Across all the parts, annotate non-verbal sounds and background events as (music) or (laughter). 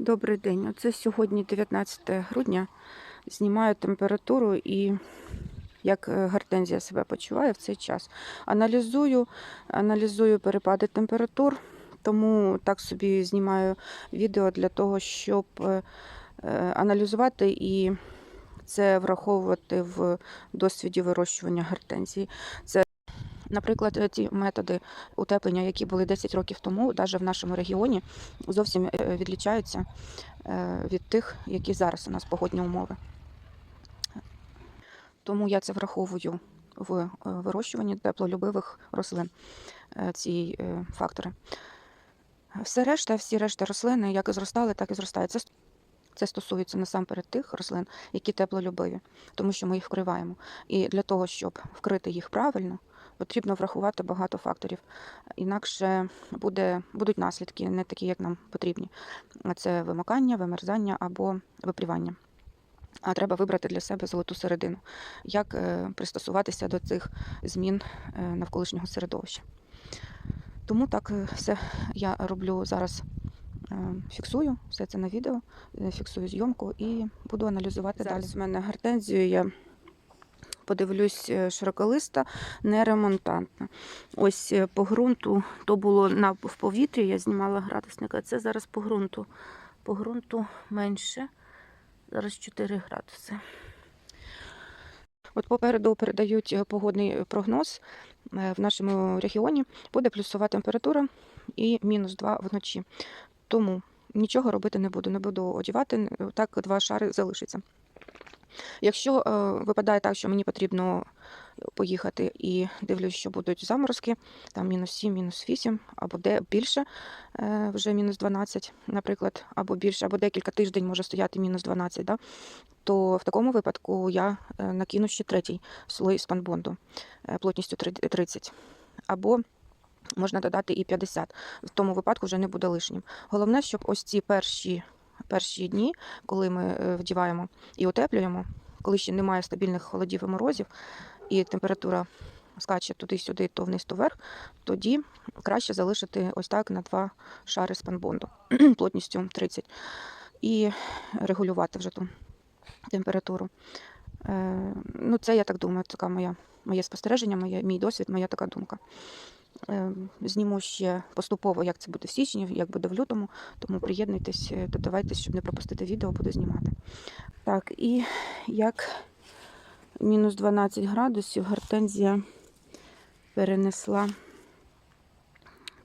Добрий день. Оце сьогодні 19 грудня. Знімаю температуру і як е, гортензія себе почуває в цей час. Аналізую, аналізую перепади температур, тому так собі знімаю відео для того, щоб е, е, аналізувати і це враховувати в досвіді вирощування гортензії. Це Наприклад, е, ті методи утеплення, які були 10 років тому, навіть в нашому регіоні, зовсім е, відлічаються е, від тих, які зараз у нас погодні умови. Тому я це враховую в вирощуванні теплолюбивих рослин, ці фактори. Все решта, всі решта рослини, як і зростали, так і зростають. Це, це стосується насамперед тих рослин, які теплолюбиві, тому що ми їх вкриваємо. І для того, щоб вкрити їх правильно, потрібно врахувати багато факторів. Інакше буде, будуть наслідки не такі, як нам потрібні. Це вимокання, вимерзання або випрівання. А треба вибрати для себе золоту середину, як е, пристосуватися до цих змін е, навколишнього середовища. Тому так е, все я роблю зараз. Фіксую все це на відео, фіксую зйомку і буду аналізувати далі. З мене гортензію я подивлюсь е, широколиста, неремонтантна. Ось е, по ґрунту то було на в повітрі, я знімала градусника. Це зараз по ґрунту. По ґрунту менше. Зараз 4 градуси. От попереду передають е, погодний прогноз в нашому регіоні. Буде плюсова температура і мінус 2 вночі. Тому нічого робити не буду. Не буду одягати, так два шари залишаться. Якщо е, випадає так, що мені потрібно поїхати і дивлюсь, що будуть заморозки, там мінус 7, мінус 8, або де більше, е, вже мінус 12, наприклад, або більше, або декілька тиждень може стояти мінус 12, да? то в такому випадку я е, накину ще третій слой спанбонду плотністю 30. Або можна додати і 50. В тому випадку вже не буде лишнім. Головне, щоб ось ці перші, перші дні, коли ми е, вдіваємо і утеплюємо, коли ще немає стабільних холодів і морозів, і температура скаче туди-сюди, то вниз, то вверх, тоді краще залишити ось так на два шари спанбонду (clears throat) плотністю 30 і регулювати вже ту температуру. Е, Ну, це я так думаю, моя, моє спостереження, моє, мій досвід, моя така думка. Е, Зніму ще поступово, як це буде в січні, як буде в лютому, тому приєднуйтесь, е, додавайтесь, щоб не пропустити відео, буду знімати. Так, і як мінус 12 градусів гортензія перенесла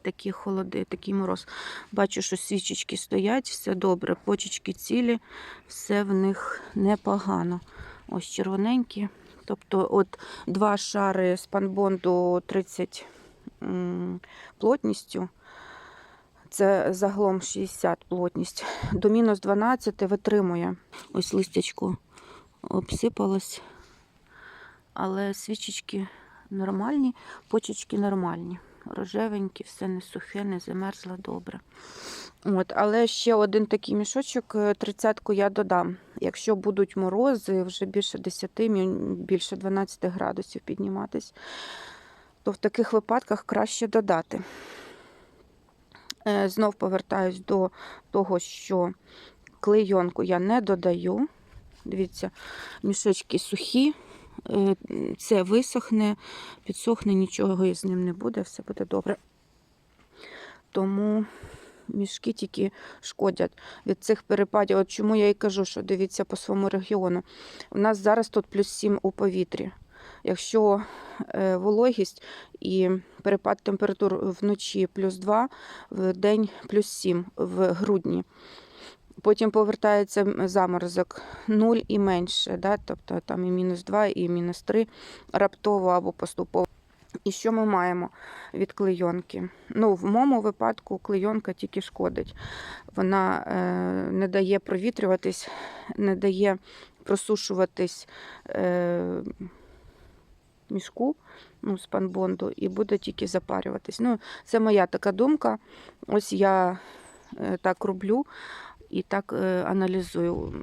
такі холоди, такий мороз. Бачу, що свічечки стоять, все добре, почечки цілі, все в них непогано. Ось червоненькі. Тобто, от два шари спанбонду 30 м, плотністю. Це загалом 60 плотність. До мінус 12 витримує. Ось листячко обсипалось. Але свічечки нормальні, почечки нормальні. Рожевенькі, все не сухе, не замерзло добре. От, але ще один такий мішочок, е, тридцятку я додам. Якщо будуть морози, вже більше 10, більше 12 градусів підніматись, то в таких випадках краще додати. Е, Знов повертаюсь до того, що клейонку я не додаю. Дивіться, мішечки сухі, е, це висохне, підсохне, нічого із ним не буде, все буде добре. Тому мішки тільки шкодять від цих перепадів. От чому я і кажу, що дивіться по своєму регіону. У нас зараз тут плюс 7 у повітрі. Якщо е, вологість і перепад температур вночі плюс 2, в день плюс 7 в грудні. Потім повертається заморозок 0 і менше, да? тобто там і мінус 2, і мінус 3 раптово або поступово. І що ми маємо від клейонки? Ну, в моєму випадку клейонка тільки шкодить. Вона е, не дає провітрюватись, не дає просушуватись е, мішку ну, спанбонду і буде тільки запарюватись. Ну, це моя така думка. Ось я е, так роблю і так е, аналізую,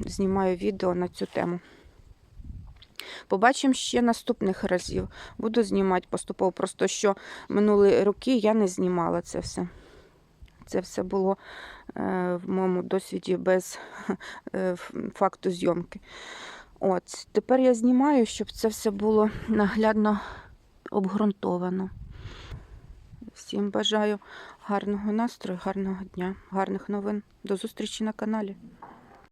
знімаю відео на цю тему. Побачимо ще наступних разів. Буду знімати поступово. Просто що минулі роки я не знімала це все. це все було е, в моєму досвіді без факту зйомки. От, тепер я знімаю, щоб це все було наглядно обґрунтовано. Всім бажаю гарного настрою, гарного дня, гарних новин. До зустрічі на каналі.